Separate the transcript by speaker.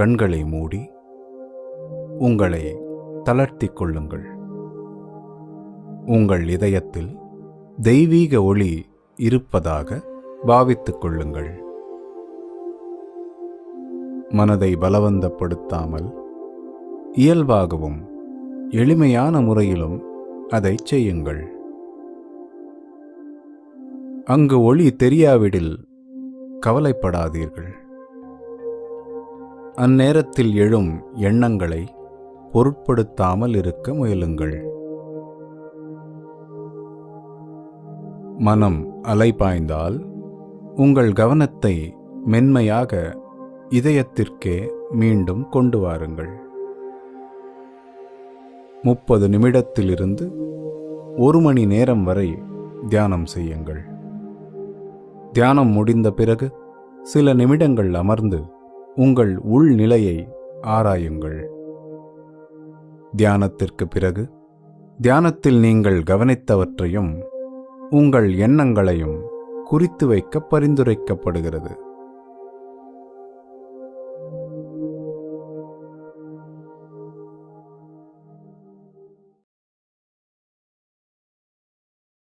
Speaker 1: கண்களை மூடி உங்களை தளர்த்திக் கொள்ளுங்கள். உங்கள் இதயத்தில் தெய்வீக ஒளி இருப்பதாக பாவித்துக் கொள்ளுங்கள். மனதை பலவந்தப்படுத்தாமல் இயல்பாகவும் எளிமையான முறையிலும் அதை செய்யுங்கள். அங்கு ஒளி தெரியாவிடில் கவலைப்படாதீர்கள். அந்நேரத்தில் எழும் எண்ணங்களை பொருட்படுத்தாமல் இருக்க முயலுங்கள். மனம் அலைபாய்ந்தால் உங்கள் கவனத்தை மென்மையாக இதயத்திற்கே மீண்டும் கொண்டு வாருங்கள். முப்பது நிமிடத்திலிருந்து ஒரு மணி நேரம் வரை தியானம் செய்யுங்கள். தியானம் முடிந்த பிறகு சில நிமிடங்கள் அமர்ந்து உங்கள் உள்நிலையை ஆராயுங்கள். தியானத்திற்கு பிறகு தியானத்தில் நீங்கள் கவனித்தவற்றையும் உங்கள் எண்ணங்களையும் குறித்து வைக்க பரிந்துரைக்கப்படுகிறது.